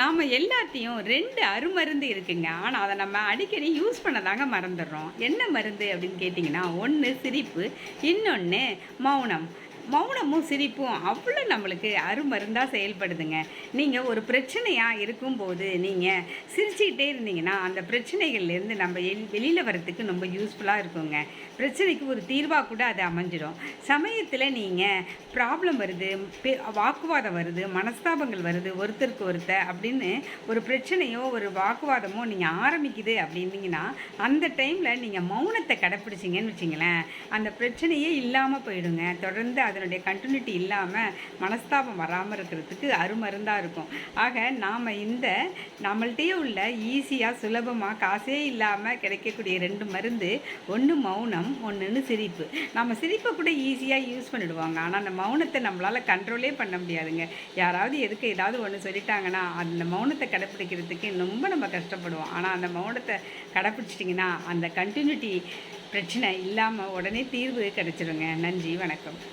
நாம் எல்லாத்தையும் ரெண்டு அருமருந்து இருக்குங்க. ஆனால் அதை நம்ம அடிக்கடி யூஸ் பண்ண தாங்க மறந்துடுறோம். என்ன மருந்து அப்படின்னு கேட்டிங்கன்னா ஒன்று சிரிப்பு இன்னொன்று மௌனம். மௌனமும் சிரிப்பும் அவ்வளோ நம்மளுக்கு அருமருந்தாக செயல்படுதுங்க. நீங்கள் ஒரு பிரச்சனையாக இருக்கும்போது நீங்கள் சிரிச்சுக்கிட்டே இருந்தீங்கன்னா அந்த பிரச்சனைகள்லேருந்து நம்ம எல் வெளியில் வரத்துக்கு ரொம்ப யூஸ்ஃபுல்லாக இருக்குங்க. பிரச்சனைக்கு ஒரு தீர்வாக கூட அது அமைஞ்சிடும். சமயத்தில் நீங்கள் ப்ராப்ளம் வருது வாக்குவாதம் வருது மனஸ்தாபங்கள் வருது ஒருத்தருக்கு ஒருத்தர் அப்படின்னு ஒரு பிரச்சனையோ ஒரு வாக்குவாதமோ நீங்கள் ஆரம்பிக்குது அப்படின்னீங்கன்னா அந்த டைமில் நீங்கள் மௌனத்தை கடைப்பிடிச்சிங்கன்னு வச்சிங்களேன் அந்த பிரச்சனையே இல்லாமல் போயிடுங்க. தொடர்ந்து அதனுடைய கண்டினியூட்டி இல்லாமல் மனஸ்தாபம் வராமல் இருக்கிறதுக்கு அருமருந்தாக இருக்கும். ஆக நாம் இந்த நம்மள்கிட்டயே உள்ள ஈஸியாக சுலபமாக காசே இல்லாமல் கிடைக்கக்கூடிய ரெண்டு மருந்து ஒன்று மௌனம் ஒன்றுன்னு சிரிப்பு. நம்ம சிரிப்பை கூட ஈஸியாக யூஸ் பண்ணிடுவாங்க. ஆனால் அந்த மௌனத்தை நம்மளால் கண்ட்ரோலே பண்ண முடியாதுங்க. யாராவது எதுக்கு ஏதாவது ஒன்று சொல்லிட்டாங்கன்னா அந்த மௌனத்தை கடைப்பிடிக்கிறதுக்கு ரொம்ப நம்ம கஷ்டப்படுவோம். ஆனால் அந்த மௌனத்தை கடைப்பிடிச்சிட்டிங்கன்னா அந்த கண்டினியூட்டி பிரச்சனை இல்லாமல் உடனே தீர்வு கிடைச்சிருங்க. நன்றி வணக்கம்.